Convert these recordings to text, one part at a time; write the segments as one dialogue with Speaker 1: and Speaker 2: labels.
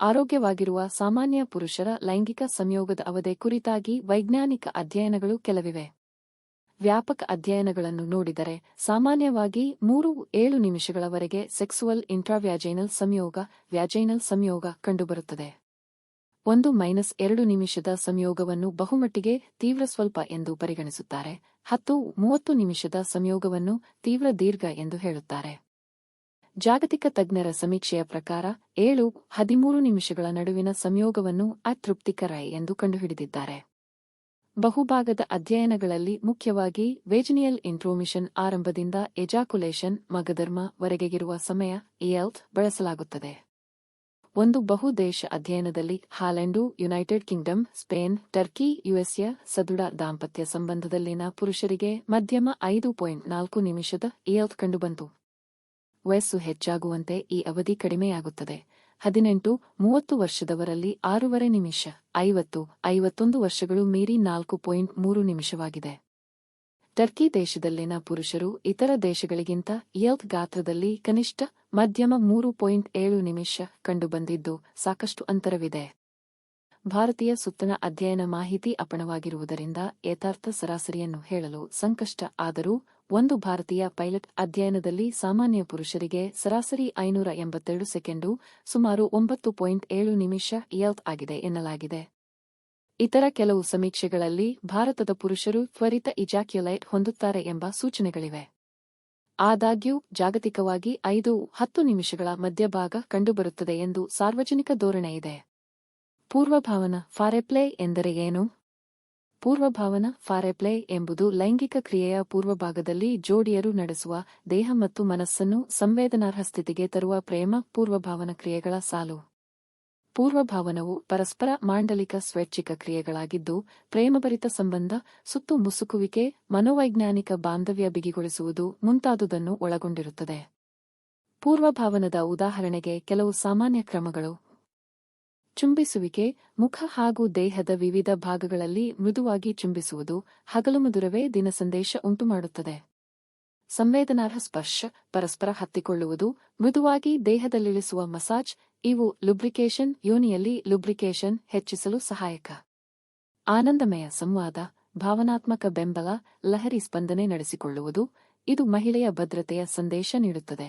Speaker 1: ಆರೋಗ್ಯವಾಗಿರುವ ಸಾಮಾನ್ಯ ಪುರುಷರ ಲೈಂಗಿಕ ಸಂಯೋಗದ ಅವಧಿ ಕುರಿತಾಗಿ ವೈಜ್ಞಾನಿಕ ಅಧ್ಯಯನಗಳು ಕೆಲವಿವೆ. ವ್ಯಾಪಕ ಅಧ್ಯಯನಗಳನ್ನು ನೋಡಿದರೆ, ಸಾಮಾನ್ಯವಾಗಿ ಮೂರು ಏಳು ನಿಮಿಷಗಳವರೆಗೆ ಸೆಕ್ಸುವಲ್ ಇಂಟ್ರಾವ್ಯಾಜೈನಲ್ ಸಂಯೋಗ, ವ್ಯಾಜೈನಲ್ ಸಂಯೋಗ ಕಂಡುಬರುತ್ತದೆ. ಒಂದು ಮೈನಸ್ ಎರಡು ನಿಮಿಷದ ಸಂಯೋಗವನ್ನು ಬಹುಮಟ್ಟಿಗೆ ತೀವ್ರ ಸ್ವಲ್ಪ ಎಂದು ಪರಿಗಣಿಸುತ್ತಾರೆ, ಹತ್ತು ಮೂವತ್ತು ನಿಮಿಷದ ಸಂಯೋಗವನ್ನು ತೀವ್ರ ದೀರ್ಘ ಎಂದು ಹೇಳುತ್ತಾರೆ. ಜಾಗತಿಕ ತಜ್ಞರ ಸಮೀಕ್ಷೆಯ ಪ್ರಕಾರ ಏಳು ಹದಿಮೂರು ನಿಮಿಷಗಳ ನಡುವಿನ ಸಂಯೋಗವನ್ನು ಅತೃಪ್ತಿಕರ ಎಂದು ಕಂಡುಹಿಡಿದಿದ್ದಾರೆ. ಬಹುಭಾಗದ ಅಧ್ಯಯನಗಳಲ್ಲಿ ಮುಖ್ಯವಾಗಿ ವೇಜನಿಯಲ್ ಇಂಟ್ರೋಮಿಷನ್ ಆರಂಭದಿಂದ ಎಜಾಕುಲೇಷನ್ ಮಗಧರ್ಮ ವರೆಗೆಗಿರುವ ಸಮಯ ಇಯಲ್ತ್ ಬಳಸಲಾಗುತ್ತದೆ. ಒಂದು ಬಹುದೇಶ ಅಧ್ಯಯನದಲ್ಲಿ Holland, United Kingdom, Spain, Turkey, USA ಸದೃಢ ದಾಂಪತ್ಯ ಸಂಬಂಧದಲ್ಲಿನ ಪುರುಷರಿಗೆ ಮಧ್ಯಮ ಐದು ಪಾಯಿಂಟ್ ನಾಲ್ಕು ನಿಮಿಷದ ಇಯಲ್ತ್ ಕಂಡುಬಂತು. ವಯಸ್ಸು ಹೆಚ್ಚಾಗುವಂತೆ ಈ ಅವಧಿ ಕಡಿಮೆಯಾಗುತ್ತದೆ. ಹದಿನೆಂಟು, ಮೂವತ್ತು ವರ್ಷದವರಲ್ಲಿ ಆರೂವರೆ ನಿಮಿಷ, ಐವತ್ತು, ಐವತ್ತೊಂದು ವರ್ಷಗಳು ಮೀರಿ ನಾಲ್ಕು ಪಾಯಿಂಟ್ ಮೂರು ನಿಮಿಷವಾಗಿದೆ. ಟರ್ಕಿ ದೇಶದಲ್ಲಿನ ಪುರುಷರು ಇತರ ದೇಶಗಳಿಗಿಂತ ಎಲ್ತ್ ಗಾತ್ರದಲ್ಲಿ ಕನಿಷ್ಠ ಮಧ್ಯಮ ಮೂರು ಪಾಯಿಂಟ್ ಏಳು ನಿಮಿಷ ಕಂಡುಬಂದಿದ್ದು ಸಾಕಷ್ಟು ಅಂತರವಿದೆ. ಭಾರತೀಯ ಸುತ್ತನ ಅಧ್ಯಯನ ಮಾಹಿತಿ ಅಪಣವಾಗಿರುವುದರಿಂದ ಯಥಾರ್ಥ ಸರಾಸರಿಯನ್ನು ಹೇಳಲು ಸಂಕಷ್ಟ. ಆದರೂ ಒಂದು ಭಾರತೀಯ ಪೈಲಟ್ ಅಧ್ಯಯನದಲ್ಲಿ ಸಾಮಾನ್ಯ ಪುರುಷರಿಗೆ ಸರಾಸರಿ ಐನೂರ ಎಂಬತ್ತೆರಡು ಸೆಕೆಂಡು, ಸುಮಾರು ಒಂಬತ್ತು ಪಾಯಿಂಟ್ ಏಳು ನಿಮಿಷ ಇಯಲ್ತ್ ಆಗಿದೆ ಎನ್ನಲಾಗಿದೆ. ಇತರ ಕೆಲವು ಸಮೀಕ್ಷೆಗಳಲ್ಲಿ ಭಾರತದ ಪುರುಷರು ತ್ವರಿತ ಇಜಾಕ್ಯುಲೈಟ್ ಹೊಂದುತ್ತಾರೆ ಎಂಬ ಸೂಚನೆಗಳಿವೆ. ಆದಾಗ್ಯೂ, ಜಾಗತಿಕವಾಗಿ ಐದು, ಹತ್ತು ನಿಮಿಷಗಳ ಮಧ್ಯಭಾಗ ಕಂಡುಬರುತ್ತದೆ ಎಂದು ಸಾರ್ವಜನಿಕ ಧೋರಣೆ ಇದೆ. ಪೂರ್ವಭಾವನ ಫಾರೆಪ್ಲೇ ಎಂದರೆ ಏನು? ಪೂರ್ವಭಾವನ ಫಾರೆಪ್ಲೇ ಎಂಬುದು ಲೈಂಗಿಕ ಕ್ರಿಯೆಯ ಪೂರ್ವಭಾಗದಲ್ಲಿ ಜೋಡಿಯರು ನಡೆಸುವ ದೇಹ ಮತ್ತು ಮನಸ್ಸನ್ನು ಸಂವೇದನಾರ್ಹ ಸ್ಥಿತಿಗೆ ತರುವ ಪ್ರೇಮ, ಪೂರ್ವಭಾವನ ಕ್ರಿಯೆಗಳ ಸಾಲು. ಪೂರ್ವಭಾವನವು ಪರಸ್ಪರ ಮಾಂಡಲಿಕ ಸ್ವೈಚ್ಛಿಕ ಕ್ರಿಯೆಗಳಾಗಿದ್ದು, ಪ್ರೇಮಭರಿತ ಸಂಬಂಧ, ಸುತ್ತು ಮುಸುಕುವಿಕೆ, ಮನೋವೈಜ್ಞಾನಿಕ ಬಾಂಧವ್ಯ ಬಿಗಿಗೊಳಿಸುವುದು ಮುಂತಾದುದನ್ನು ಒಳಗೊಂಡಿರುತ್ತದೆ. ಪೂರ್ವಭಾವನದ ಉದಾಹರಣೆಗೆ ಕೆಲವು ಸಾಮಾನ್ಯ ಕ್ರಮಗಳು. ಚುಂಬಿಸುವಿಕೆ ಮುಖ ಹಾಗೂ ದೇಹದ ವಿವಿಧ ಭಾಗಗಳಲ್ಲಿ ಮೃದುವಾಗಿ ಚುಂಬಿಸುವುದು ಹಗಲುಮುದುರವೇ ದಿನಸಂದೇಶ ಉಂಟುಮಾಡುತ್ತದೆ ಸಂವೇದನಾರ್ಹ ಸ್ಪರ್ಶ ಪರಸ್ಪರ ಹತ್ತಿಕೊಳ್ಳುವುದು ಮೃದುವಾಗಿ ದೇಹದಲ್ಲಿಳಿಸುವ ಮಸಾಜ್ ಇವು ಲುಬ್ರಿಕೇಶನ್ ಯೋನಿಯಲ್ಲಿ ಲುಬ್ರಿಕೇಶನ್ ಹೆಚ್ಚಿಸಲು ಸಹಾಯಕ. ಆನಂದಮಯ ಸಂವಾದ ಭಾವನಾತ್ಮಕ ಬೆಂಬಲ ಲಹರಿ ಸ್ಪಂದನೆ ನಡೆಸಿಕೊಳ್ಳುವುದು ಇದು ಮಹಿಳೆಯ ಭದ್ರತೆಯ ಸಂದೇಶ ನೀಡುತ್ತದೆ.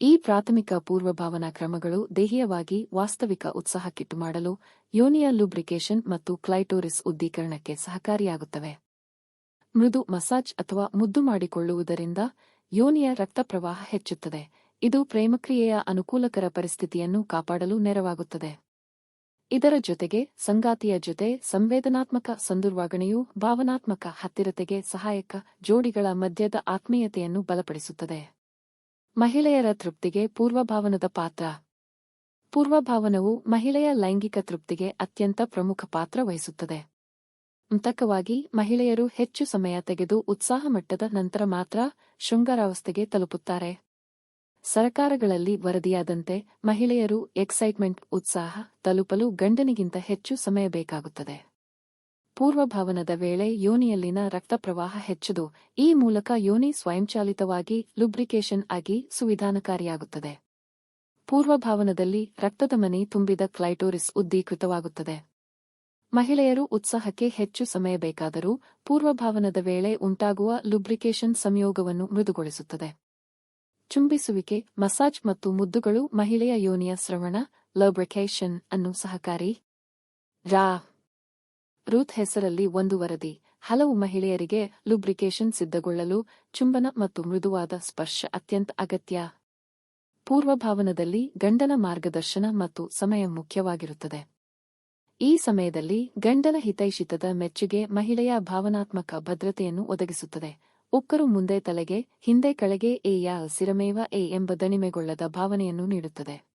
Speaker 1: ಈ ಪ್ರಾಥಮಿಕ ಪೂರ್ವಭಾವನಾ ಕ್ರಮಗಳು ದೇಹೀಯವಾಗಿ ವಾಸ್ತವಿಕ ಉತ್ಸಾಹಕ್ಕಿಟ್ಟು ಮಾಡಲು ಯೋನಿಯ ಲುಬ್ರಿಕೇಶನ್ ಮತ್ತು ಕ್ಲೈಟೋರಿಸ್ ಉದ್ದೀಕರಣಕ್ಕೆ ಸಹಕಾರಿಯಾಗುತ್ತವೆ. ಮೃದು ಮಸಾಜ್ ಅಥವಾ ಮುದ್ದು ಮಾಡಿಕೊಳ್ಳುವುದರಿಂದ ಯೋನಿಯ ರಕ್ತ ಪ್ರವಾಹ ಹೆಚ್ಚುತ್ತದೆ. ಇದು ಪ್ರೇಮಕ್ರಿಯೆಯ ಅನುಕೂಲಕರ ಪರಿಸ್ಥಿತಿಯನ್ನು ಕಾಪಾಡಲು ನೆರವಾಗುತ್ತದೆ. ಇದರ ಜೊತೆಗೆ ಸಂಗಾತಿಯ ಜೊತೆ ಸಂವೇದನಾತ್ಮಕ ಸಂದುರ್ವಾಗಣೆಯು ಭಾವನಾತ್ಮಕ ಹತ್ತಿರತೆಗೆ ಸಹಾಯಕ ಜೋಡಿಗಳ ಮಧ್ಯದ ಆತ್ಮೀಯತೆಯನ್ನು ಬಲಪಡಿಸುತ್ತದೆ. ಮಹಿಳೆಯರ ತೃಪ್ತಿಗೆ ಪೂರ್ವಭಾವನದ ಪಾತ್ರ. ಪೂರ್ವಭಾವನವು ಮಹಿಳೆಯ ಲೈಂಗಿಕ ತೃಪ್ತಿಗೆ ಅತ್ಯಂತ ಪ್ರಮುಖ ಪಾತ್ರ ವಹಿಸುತ್ತದೆ. ಅಂತಕವಾಗಿ, ಮಹಿಳೆಯರು ಹೆಚ್ಚು ಸಮಯ ತೆಗೆದು ಉತ್ಸಾಹ ಮಟ್ಟದ ನಂತರ ಮಾತ್ರ ಶೃಂಗಾರಾವಸ್ಥೆಗೆ ತಲುಪುತ್ತಾರೆ. ಸರಕಾರಗಳಲ್ಲಿ ವರದಿಯಾದಂತೆ ಮಹಿಳೆಯರು ಎಕ್ಸೈಟ್ಮೆಂಟ್, ಉತ್ಸಾಹ ತಲುಪಲು ಗಂಡನಿಗಿಂತ ಹೆಚ್ಚು ಸಮಯ ಬೇಕಾಗುತ್ತದೆ. ಪೂರ್ವಭಾವನದ ವೇಳೆ ಯೋನಿಯಲ್ಲಿನ ರಕ್ತಪ್ರವಾಹ ಹೆಚ್ಚುದು. ಈ ಮೂಲಕ ಯೋನಿ ಸ್ವಯಂಚಾಲಿತವಾಗಿ ಲುಬ್ರಿಕೇಶನ್ ಆಗಿ ಸುವಿಧಾನಕಾರಿಯಾಗುತ್ತದೆ. ಪೂರ್ವಭಾವನದಲ್ಲಿ ರಕ್ತದ ಮನಿ ತುಂಬಿದ ಕ್ಲೈಟೋರಿಸ್ ಉದ್ದೀಕೃತವಾಗುತ್ತದೆ. ಮಹಿಳೆಯರು ಉತ್ಸಾಹಕ್ಕೆ ಹೆಚ್ಚು ಸಮಯ ಬೇಕಾದರೂ ಪೂರ್ವಭಾವನದ ವೇಳೆ ಉಂಟಾಗುವ ಲುಬ್ರಿಕೇಶನ್ ಸಂಯೋಗವನ್ನು ಮೃದುಗೊಳಿಸುತ್ತದೆ. ಚುಂಬಿಸುವಿಕೆ, ಮಸಾಜ್ ಮತ್ತು ಮುದ್ದುಗಳು ಮಹಿಳೆಯ ಯೋನಿಯ ಸ್ರವಣ ಲಬ್ರಿಕೇಶನ್ ಅನ್ನು ಸಹಕಾರಿ. ರಾ. ರೂತ್ ಹೆಸರಲ್ಲಿ ಒಂದು ವರದಿ. ಹಲವು ಮಹಿಳೆಯರಿಗೆ ಲುಬ್ರಿಕೇಶನ್ ಸಿದ್ಧಗೊಳ್ಳಲು ಚುಂಬನ ಮತ್ತು ಮೃದುವಾದ ಸ್ಪರ್ಶ ಅತ್ಯಂತ ಅಗತ್ಯ. ಪೂರ್ವಭಾವನದಲ್ಲಿ ಗಂಡನ ಮಾರ್ಗದರ್ಶನ ಮತ್ತು ಸಮಯ ಮುಖ್ಯವಾಗಿರುತ್ತದೆ. ಈ ಸಮಯದಲ್ಲಿ ಗಂಡನ ಹಿತೈಷಿತದ ಮೆಚ್ಚುಗೆ ಮಹಿಳೆಯ ಭಾವನಾತ್ಮಕ ಭದ್ರತೆಯನ್ನು ಒದಗಿಸುತ್ತದೆ. ಉಕ್ಕರು ಮುಂದೆ ತಲೆಗೆ, ಹಿಂದೆ ಕಳೆಗೆ ಎ ಯಾ ಸಿರಮೇವ ಎ ಎಂಬ ದಣಿಮೆಗೊಳ್ಳದ ಭಾವನೆಯನ್ನು ನೀಡುತ್ತದೆ.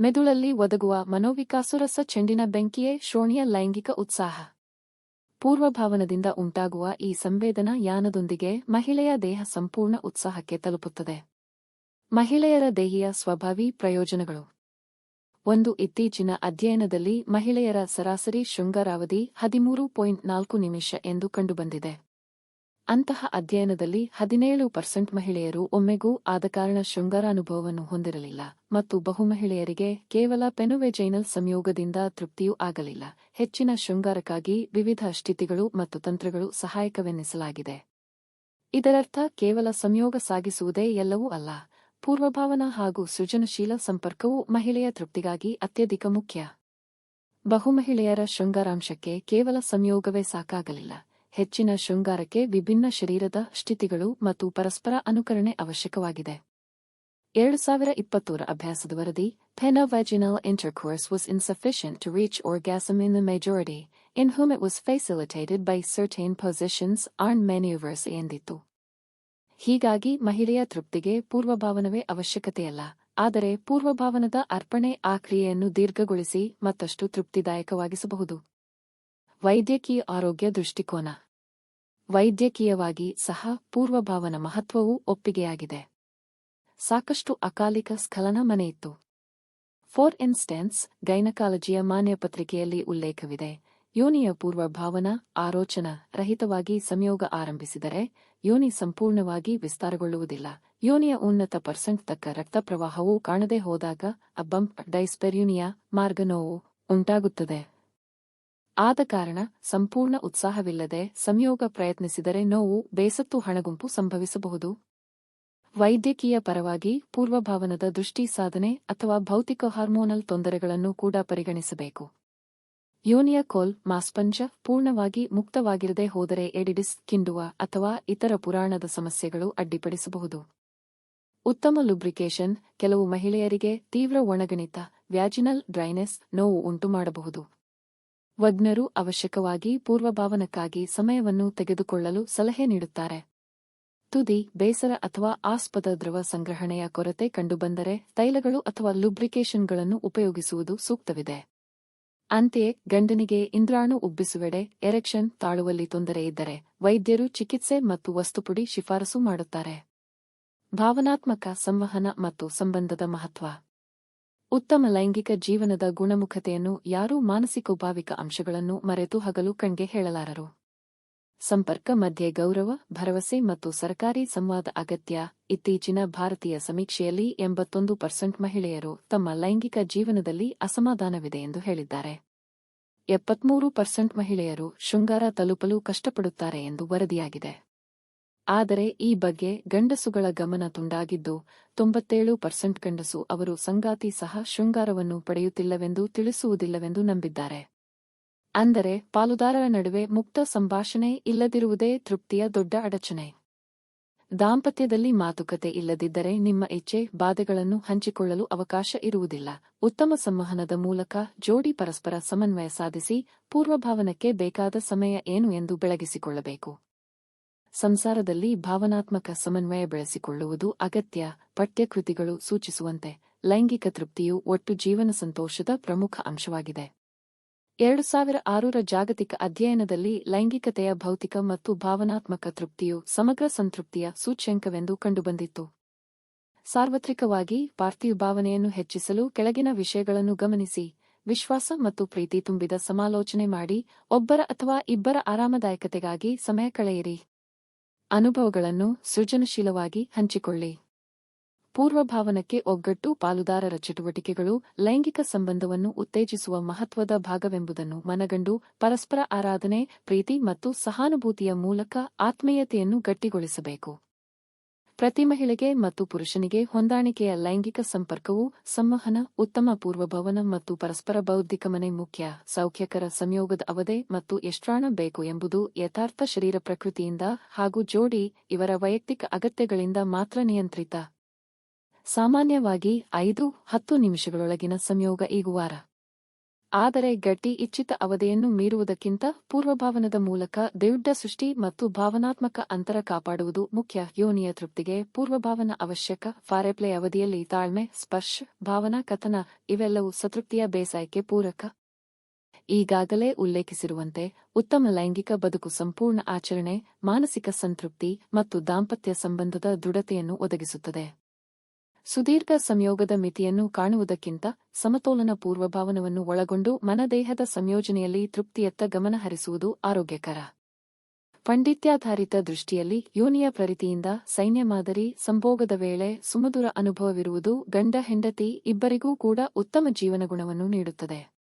Speaker 1: ಮೆದುಳಲ್ಲಿ ಒದಗುವ ಮನೋವಿಕಾಸುರಸ ಚೆಂಡಿನ ಬೆಂಕಿಯೇ ಶ್ರೋಣಿಯ ಲೈಂಗಿಕ ಉತ್ಸಾಹ. ಪೂರ್ವಭಾವನದಿಂದ ಉಂಟಾಗುವ ಈ ಸಂವೇದನಾ ಯಾನದೊಂದಿಗೆ ಮಹಿಳೆಯ ದೇಹ ಸಂಪೂರ್ಣ ಉತ್ಸಾಹಕ್ಕೆ ತಲುಪುತ್ತದೆ. ಮಹಿಳೆಯರ ದೇಹಿಯ ಸ್ವಭಾವಿ ಪ್ರಯೋಜನಗಳು. ಒಂದು ಇತ್ತೀಚಿನ ಅಧ್ಯಯನದಲ್ಲಿ ಮಹಿಳೆಯರ ಸರಾಸರಿ ಶೃಂಗಾರಾವಧಿ ಹದಿಮೂರು ಪಾಯಿಂಟ್ ನಾಲ್ಕು ನಿಮಿಷ ಎಂದು ಕಂಡುಬಂದಿದೆ. ಅಂತಹ ಅಧ್ಯಯನದಲ್ಲಿ ಹದಿನೇಳು ಪರ್ಸೆಂಟ್ ಮಹಿಳೆಯರು ಒಮ್ಮೆಗೂ ಆದ ಕಾರಣ ಶೃಂಗಾರ ಅನುಭವವನ್ನು ಹೊಂದಿರಲಿಲ್ಲ ಮತ್ತು ಬಹುಮಹಿಳೆಯರಿಗೆ ಕೇವಲ ಪೆನುವೆಜೈನಲ್ ಸಂಯೋಗದಿಂದ ತೃಪ್ತಿಯೂ ಆಗಲಿಲ್ಲ. ಹೆಚ್ಚಿನ ಶೃಂಗಾರಕ್ಕಾಗಿ ವಿವಿಧ ಸ್ಥಿತಿಗಳು ಮತ್ತು ತಂತ್ರಗಳು ಸಹಾಯಕವೆನ್ನಿಸಲಾಗಿದೆ ಇದರರ್ಥ ಕೇವಲ ಸಂಯೋಗ ಸಾಗಿಸುವುದೇ ಎಲ್ಲವೂ ಅಲ್ಲ. ಪೂರ್ವಭಾವನಾ ಹಾಗೂ ಸೃಜನಶೀಲ ಸಂಪರ್ಕವು ಮಹಿಳೆಯ ತೃಪ್ತಿಗಾಗಿ ಅತ್ಯಧಿಕ ಮುಖ್ಯ. ಬಹುಮಹಿಳೆಯರ ಶೃಂಗಾರಾಂಶಕ್ಕೆ ಕೇವಲ ಸಂಯೋಗವೇ ಸಾಕಾಗಲಿಲ್ಲ. ಹೆಚ್ಚಿನ ಶೃಂಗಾರಕ್ಕೆ ವಿಭಿನ್ನ ಶರೀರದ ಸ್ಥಿತಿಗಳು ಮತ್ತು ಪರಸ್ಪರ ಅನುಕರಣೆ ಅವಶ್ಯಕವಾಗಿದೆ. ಎರಡು ಸಾವಿರ ಇಪ್ಪತ್ತೂರ ಅಭ್ಯಾಸದ ವರದಿ penovaginal intercourse was insufficient to reach orgasm in the majority in whom it was facilitated by certain positions and maneuvers, ಎಂದಿತ್ತು. ಹೀಗಾಗಿ ಮಹಿಳೆಯ ತೃಪ್ತಿಗೆ ಪೂರ್ವಭಾವನವೇ ಅವಶ್ಯಕತೆಯಲ್ಲ, ಆದರೆ ಪೂರ್ವಭಾವನದ ಅರ್ಪಣೆ ಆ ಕ್ರಿಯೆಯನ್ನು ದೀರ್ಘಗೊಳಿಸಿ ಮತ್ತಷ್ಟು ತೃಪ್ತಿದಾಯಕವಾಗಿಸಬಹುದು. ವೈದ್ಯಕೀಯ ಆರೋಗ್ಯ ದೃಷ್ಟಿಕೋನ. ವೈದ್ಯಕೀಯವಾಗಿ ಸಹ ಪೂರ್ವಭಾವನ ಮಹತ್ವವೂ ಒಪ್ಪಿಗೆಯಾಗಿದೆ. ಸಾಕಷ್ಟು ಅಕಾಲಿಕ ಸ್ಖಲನ ಮನೆಯಿತ್ತು. ಫಾರ್ ಇನ್ಸ್ಟೆನ್ಸ್, ಗೈನಕಾಲಜಿಯ ಮಾನ್ಯ ಪತ್ರಿಕೆಯಲ್ಲಿ ಉಲ್ಲೇಖವಿದೆ. ಯೋನಿಯ ಪೂರ್ವಭಾವನಾ ಆರೋಚನ ರಹಿತವಾಗಿ ಸಂಯೋಗ ಆರಂಭಿಸಿದರೆ, ಯೋನಿ ಸಂಪೂರ್ಣವಾಗಿ ವಿಸ್ತಾರಗೊಳ್ಳುವುದಿಲ್ಲ. ಯೋನಿಯ ಉನ್ನತ ಪರ್ಸೆಂಟ್ ತಕ್ಕ ರಕ್ತ ಪ್ರವಾಹವು ಕಾಣದೇ ಹೋದಾಗ ಅಬ್ಬಂಪ್ ಡೈಸ್ಪೆರ್ಯೂನಿಯಾ ಮಾರ್ಗನೋವು ಉಂಟಾಗುತ್ತದೆ. ಆದ ಕಾರಣ ಸಂಪೂರ್ಣ ಉತ್ಸಾಹವಿಲ್ಲದೆ ಸಂಯೋಗ ಪ್ರಯತ್ನಿಸಿದರೆ ನೋವು, ಬೇಸತ್ತು, ಹಣಗುಂಪು ಸಂಭವಿಸಬಹುದು. ವೈದ್ಯಕೀಯ ಪರವಾಗಿ ಪೂರ್ವಭಾವನದ ದೃಷ್ಟಿ ಸಾಧನೆ ಅಥವಾ ಭೌತಿಕ ಹಾರ್ಮೋನಲ್ ತೊಂದರೆಗಳನ್ನು ಕೂಡ ಪರಿಗಣಿಸಬೇಕು. ಯೋನಿಯ ಕೋಲ್ ಮಾಸ್ಪಂಜ ಪೂರ್ಣವಾಗಿ ಮುಕ್ತವಾಗಿರದೆ ಹೋದರೆ ಎಡಿಡಿಸ್ ಕಿಂಡುವ ಅಥವಾ ಇತರ ಪುರಾಣದ ಸಮಸ್ಯೆಗಳು ಅಡ್ಡಿಪಡಿಸಬಹುದು. ಉತ್ತಮ ಲುಬ್ರಿಕೇಶನ್ ಕೆಲವು ಮಹಿಳೆಯರಿಗೆ ತೀವ್ರ ಒಣಗಣಿತ, ವ್ಯಾಜಿನಲ್ ಡ್ರೈನೆಸ್ ನೋವು ಉಂಟುಮಾಡಬಹುದು. ವಜ್ಞರು ಅವಶ್ಯಕವಾಗಿ ಪೂರ್ವಭಾವನಕ್ಕಾಗಿ ಸಮಯವನ್ನು ತೆಗೆದುಕೊಳ್ಳಲು ಸಲಹೆ ನೀಡುತ್ತಾರೆ. ತುದಿ, ಬೇಸರ ಅಥವಾ ಆಸ್ಪದ ದ್ರವ ಸಂಗ್ರಹಣೆಯ ಕೊರತೆ ಕಂಡುಬಂದರೆ ತೈಲಗಳು ಅಥವಾ ಲುಬ್ರಿಕೇಶನ್ಗಳನ್ನು ಉಪಯೋಗಿಸುವುದು ಸೂಕ್ತವಿದೆ. ಅಂತೆಯೇ, ಗಂಡನಿಗೆ ಇಂದ್ರಾಣು ಉಬ್ಬಿಸುವೆಡೆ ಎರೆಕ್ಷನ್, ತಾಳುವಲ್ಲಿ ತೊಂದರೆ ಇದ್ದರೆ ವೈದ್ಯರು ಚಿಕಿತ್ಸೆ ಮತ್ತು ವಸ್ತುಪುಡಿ ಶಿಫಾರಸು ಮಾಡುತ್ತಾರೆ. ಭಾವನಾತ್ಮಕ ಸಂವಹನ ಮತ್ತು ಸಂಬಂಧದ ಮಹತ್ವ. ಉತ್ತಮ ಲೈಂಗಿಕ ಜೀವನದ ಗುಣಮುಖತೆಯನ್ನು ಯಾರೂ ಮಾನಸಿಕೋಭಾವಿಕ ಅಂಶಗಳನ್ನು ಮರೆತು ಹಗಲು ಕಣ್ಗೆ ಹೇಳಲಾರರು. ಸಂಪರ್ಕ, ಮಧ್ಯೆ ಗೌರವ, ಭರವಸೆ ಮತ್ತು ಸರ್ಕಾರಿ ಸಂವಾದ ಅಗತ್ಯ. ಇತ್ತೀಚಿನ ಭಾರತೀಯ ಸಮೀಕ್ಷೆಯಲ್ಲಿ ಎಂಬತ್ತೊಂದು ಪರ್ಸೆಂಟ್ ಮಹಿಳೆಯರು ತಮ್ಮ ಲೈಂಗಿಕ ಜೀವನದಲ್ಲಿ ಅಸಮಾಧಾನವಿದೆ ಎಂದು ಹೇಳಿದ್ದಾರೆ. ಎಪ್ಪತ್ಮೂರು ಪರ್ಸೆಂಟ್ ಮಹಿಳೆಯರು ಶೃಂಗಾರ ತಲುಪಲು ಕಷ್ಟಪಡುತ್ತಾರೆ ಎಂದು ವರದಿಯಾಗಿದೆ. ಆದರೆ ಈ ಬಗ್ಗೆ ಗಂಡಸುಗಳ ಗಮನ ತುಂಡಾಗಿದ್ದು, ತೊಂಬತ್ತೇಳು ಪರ್ಸೆಂಟ್ ಗಂಡಸು ಅವರು ಸಂಗಾತಿ ಸಹ ಶೃಂಗಾರವನ್ನು ಪಡೆಯುತ್ತಿಲ್ಲವೆಂದು ತಿಳಿಸುವುದಿಲ್ಲವೆಂದು ನಂಬಿದ್ದಾರೆ. ಅಂದರೆ, ಪಾಲುದಾರರ ನಡುವೆ ಮುಕ್ತ ಸಂಭಾಷಣೆ ಇಲ್ಲದಿರುವುದೇ ತೃಪ್ತಿಯ ದೊಡ್ಡ ಅಡಚಣೆ. ದಾಂಪತ್ಯದಲ್ಲಿ ಮಾತುಕತೆ ಇಲ್ಲದಿದ್ದರೆ ನಿಮ್ಮ ಇಚ್ಛೆ, ಬಾಧೆಗಳನ್ನು ಹಂಚಿಕೊಳ್ಳಲು ಅವಕಾಶ ಇರುವುದಿಲ್ಲ. ಉತ್ತಮ ಸಂವಹನದ ಮೂಲಕ ಜೋಡಿ ಪರಸ್ಪರ ಸಮನ್ವಯ ಸಾಧಿಸಿ, ಪೂರ್ವಭಾವನಕ್ಕೆ ಬೇಕಾದ ಸಮಯ ಏನು ಎಂದು ಬೆಳಗಿಸಿಕೊಳ್ಳಬೇಕು. ಸಂಸಾರದಲ್ಲಿ ಭಾವನಾತ್ಮಕ ಸಮನ್ವಯ ಬೆಳೆಸಿಕೊಳ್ಳುವುದು ಅಗತ್ಯ. ಪಠ್ಯಕೃತಿಗಳು ಸೂಚಿಸುವಂತೆ ಲೈಂಗಿಕ ತೃಪ್ತಿಯು ಒಟ್ಟು ಜೀವನ ಸಂತೋಷದ ಪ್ರಮುಖ ಅಂಶವಾಗಿದೆ. ಎರಡು ಸಾವಿರ ಆರರ ಜಾಗತಿಕ ಅಧ್ಯಯನದಲ್ಲಿ ಲೈಂಗಿಕತೆಯ ಭೌತಿಕ ಮತ್ತು ಭಾವನಾತ್ಮಕ ತೃಪ್ತಿಯು ಸಮಗ್ರ ಸಂತೃಪ್ತಿಯ ಸೂಚ್ಯಂಕವೆಂದು ಕಂಡುಬಂದಿತ್ತು. ಸಾರ್ವತ್ರಿಕವಾಗಿ ಪಾರ್ಥಿವ ಭಾವನೆಯನ್ನು ಹೆಚ್ಚಿಸಲು ಕೆಳಗಿನ ವಿಷಯಗಳನ್ನು ಗಮನಿಸಿ, ವಿಶ್ವಾಸ ಮತ್ತು ಪ್ರೀತಿ ತುಂಬಿದ ಸಮಾಲೋಚನೆ ಮಾಡಿ, ಒಬ್ಬರ ಅಥವಾ ಇಬ್ಬರ ಆರಾಮದಾಯಕತೆಗಾಗಿ ಸಮಯ ಕಳೆಯಿರಿ. ಅನುಭವಗಳನ್ನು ಸೃಜನಶೀಲವಾಗಿ ಹಂಚಿಕೊಳ್ಳಿ. ಪೂರ್ವಭಾವನಕ್ಕೆ ಒಗ್ಗಟ್ಟು ಪಾಲುದಾರರ ಚಟುವಟಿಕೆಗಳು, ಲೈಂಗಿಕ ಸಂಬಂಧವನ್ನು ಉತ್ತೇಜಿಸುವ ಮಹತ್ವದ ಭಾಗವೆಂಬುದನ್ನು ಮನಗಂಡು ಪರಸ್ಪರ ಆರಾಧನೆ, ಪ್ರೀತಿ ಮತ್ತು ಸಹಾನುಭೂತಿಯ ಮೂಲಕ ಆತ್ಮೀಯತೆಯನ್ನು ಗಟ್ಟಿಗೊಳಿಸಬೇಕು. ಪ್ರತಿ ಮಹಿಳೆಗೆ ಮತ್ತು ಪುರುಷನಿಗೆ ಹೊಂದಾಣಿಕೆಯ ಲೈಂಗಿಕ ಸಂಪರ್ಕವು ಸಂವಹನ, ಉತ್ತಮ ಪೂರ್ವಭವನ ಮತ್ತು ಪರಸ್ಪರ ಬೌದ್ಧಿಕ ಮನೆ ಮುಖ್ಯ. ಸೌಖ್ಯಕರ ಸಂಯೋಗದ ಅವಧೆ ಮತ್ತು ಎಷ್ಟ್ರಾಣ ಬೇಕು ಎಂಬುದು ಯಥಾರ್ಥ ಶರೀರ ಪ್ರಕೃತಿಯಿಂದ ಹಾಗೂ ಜೋಡಿ ಇವರ ವೈಯಕ್ತಿಕ ಅಗತ್ಯಗಳಿಂದ ಮಾತ್ರ ನಿಯಂತ್ರಿತ. ಸಾಮಾನ್ಯವಾಗಿ ಐದು ಹತ್ತು ನಿಮಿಷಗಳೊಳಗಿನ ಸಂಯೋಗ ಈಗುವಾರ ಆದರೆ ಗಟ್ಟಿ ಇಚ್ಛಿತ ಅವಧಿಯನ್ನು ಮೀರುವುದಕ್ಕಿಂತ ಪೂರ್ವಭಾವನದ ಮೂಲಕ ದೇವ್ಡ ಸೃಷ್ಟಿ ಮತ್ತು ಭಾವನಾತ್ಮಕ ಅಂತರ ಕಾಪಾಡುವುದು ಮುಖ್ಯ. ಯೋನಿಯ ತೃಪ್ತಿಗೆ ಪೂರ್ವಭಾವನ ಅವಶ್ಯಕ. ಫಾರೆಪ್ಲೆ ಅವಧಿಯಲ್ಲಿ ತಾಳ್ಮೆ, ಸ್ಪರ್ಶ, ಭಾವನಾ, ಕಥನ ಇವೆಲ್ಲವೂ ಸತೃಪ್ತಿಯ ಬೇಸಾಯಕ್ಕೆ ಪೂರಕ. ಈಗಾಗಲೇ ಉಲ್ಲೇಖಿಸಿರುವಂತೆ ಉತ್ತಮ ಲೈಂಗಿಕ ಬದುಕು, ಸಂಪೂರ್ಣ ಆಚರಣೆ, ಮಾನಸಿಕ ಸಂತೃಪ್ತಿ ಮತ್ತು ದಾಂಪತ್ಯ ಸಂಬಂಧದ ದೃಢತೆಯನ್ನು ಒದಗಿಸುತ್ತದೆ. ಸುದೀರ್ಘ ಸಂಯೋಗದ ಮಿತಿಯನ್ನು ಕಾಣುವುದಕ್ಕಿಂತ ಸಮತೋಲನ ಪೂರ್ವಭಾವನವನ್ನು ಒಳಗೊಂಡು ಮನದೇಹದ ಸಂಯೋಜನೆಯಲ್ಲಿ ತೃಪ್ತಿಯತ್ತ ಗಮನ ಹರಿಸುವುದು ಆರೋಗ್ಯಕರ. ಪಂಡಿತ್ಯಾಧಾರಿತ ದೃಷ್ಟಿಯಲ್ಲಿ ಯೋನಿಯ ಪ್ರರಿತಿಯಿಂದ ಸೈನ್ಯ ಮಾದರಿ ಸಂಭೋಗದ ವೇಳೆ ಸುಮಧುರ ಅನುಭವವಿರುವುದು ಗಂಡ ಹೆಂಡತಿ ಇಬ್ಬರಿಗೂ ಕೂಡ ಉತ್ತಮ ಜೀವನಗುಣವನ್ನು ನೀಡುತ್ತದೆ.